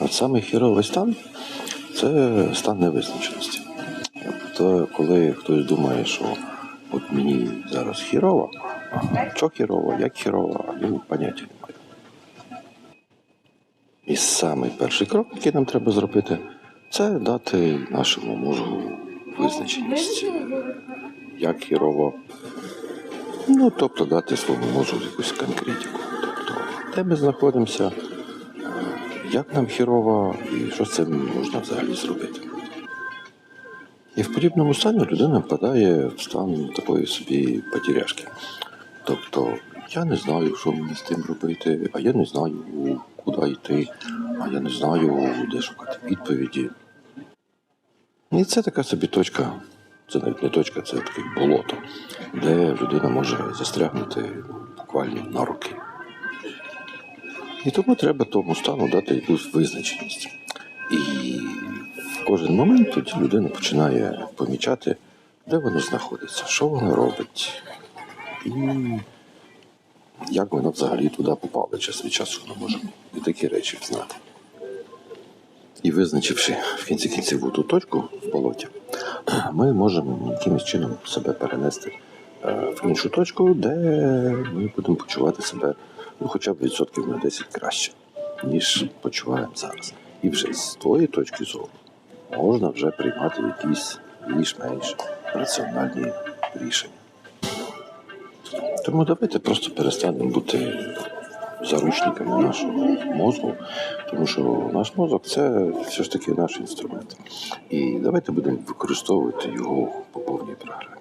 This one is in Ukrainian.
От саме хіровий стан це стан невизначеності. Тобто, коли хтось думає, що от мені зараз хірово, що хірово, як хірово, він поняття не має. І самий перший крок, який нам треба зробити, це дати нашому мозку визначеність. Як хірово. Ну, тобто дати своєму мозку якусь конкретику. Тобто, де ми знаходимося, як нам хірово і що з цим можна взагалі зробити. І в подібному стані людина впадає в стан такої собі потеряшки. Тобто, я не знаю, що мені з тим робити, а я не знаю, куди йти, а я не знаю, де шукати відповіді. І це така собі точка, це навіть не точка, це таке болото, де людина може застрягнути буквально на руки. І тому треба тому стану дати якусь визначеність. І в кожен момент тоді людина починає помічати, де воно знаходиться, що воно робить, і як воно взагалі туди попало, час від часу воно може і такі речі знати. І визначивши в кінці кінців ту точку в болоті, ми можемо якимось чином себе перенести е, в іншу точку, де ми будемо почувати себе ну, хоча б відсотків на 10 краще, ніж почуваємо зараз. І вже з тої точки зору можна вже приймати якісь більш-менш раціональні рішення. Тому давайте просто перестанемо бути заручниками нашого мозку, тому що наш мозок це все ж таки наш інструмент. І давайте будемо використовувати його по повній програмі.